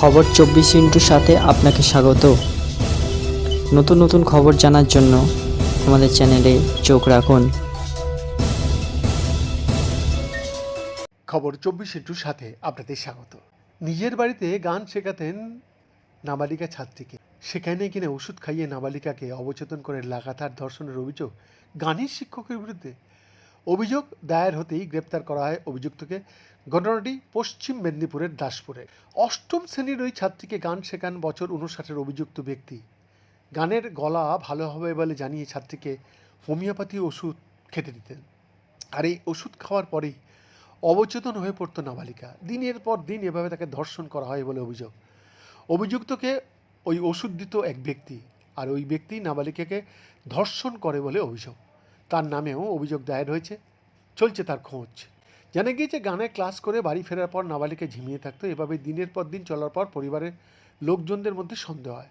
খবর চব্বিশ ইন্টুর সাথে আপনাকে স্বাগত। নতুন নতুন খবর জানার জন্য আমাদের চ্যানেলে চোখ রাখুন। খবর চব্বিশ ইন্টুর সাথে আপনাদের স্বাগত। নিজের বাড়িতে গান শেখাতেন নাবালিকা ছাত্রীকে। সেখানে কিনে ওষুধ খাইয়ে নাবালিকাকে অবচেতন করে লাগাতার ধর্ষণের অভিযোগ গানের শিক্ষকের বিরুদ্ধে। অভিযোগ দায়ের হতেই গ্রেপ্তার করা হয় অভিযুক্তকে। ঘটনাটি পশ্চিম মেদিনীপুরের দাসপুরে। অষ্টম শ্রেণির ওই ছাত্রীকে গান শেখান বছর উনষাটের অভিযুক্ত ব্যক্তি। গানের গলা ভালো হবে বলে জানিয়ে ছাত্রীকে হোমিওপ্যাথি ওষুধ খেতে দিতেন। আর এই ওষুধ খাওয়ার পরেই অবচেতন হয়ে পড়তো নাবালিকা। দিনের পর দিন এভাবে তাকে ধর্ষণ করা হয় বলে অভিযোগ। অভিযুক্তকে ওই ওষুধ দিত এক ব্যক্তি, আর ওই ব্যক্তি নাবালিকাকে ধর্ষণ করে বলে অভিযোগ। তার নামেও অভিযোগ দায়ের হয়েছে, চলছে তার খোঁজ। জানা গিয়েছে, গানে ক্লাস করে বাড়ি ফেরার পর নাবালিকে ঝিমিয়ে থাকতো। এভাবে দিনের পর দিন চলার পর পরিবারের লোকজনদের মধ্যে সন্দেহ হয়।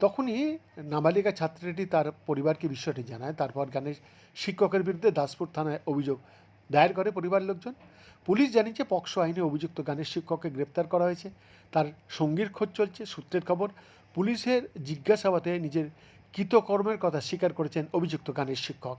তখনই নাবালিকা ছাত্রীটি তার পরিবারকে বিষয়টি জানায়। তারপর গানের শিক্ষকের বিরুদ্ধে দাসপুর থানায় অভিযোগ দায়ের করে পরিবার লোকজন। পুলিশ জানিয়েছে, পক্সো আইনে অভিযুক্ত গানের শিক্ষককে গ্রেপ্তার করা হয়েছে। তার সঙ্গীর খোঁজ চলছে, সূত্রের খবর, পুলিশের জিজ্ঞাসাবাদে নিজের কৃতকর্মের কথা স্বীকার করেছেন অভিযুক্ত গানের শিক্ষক।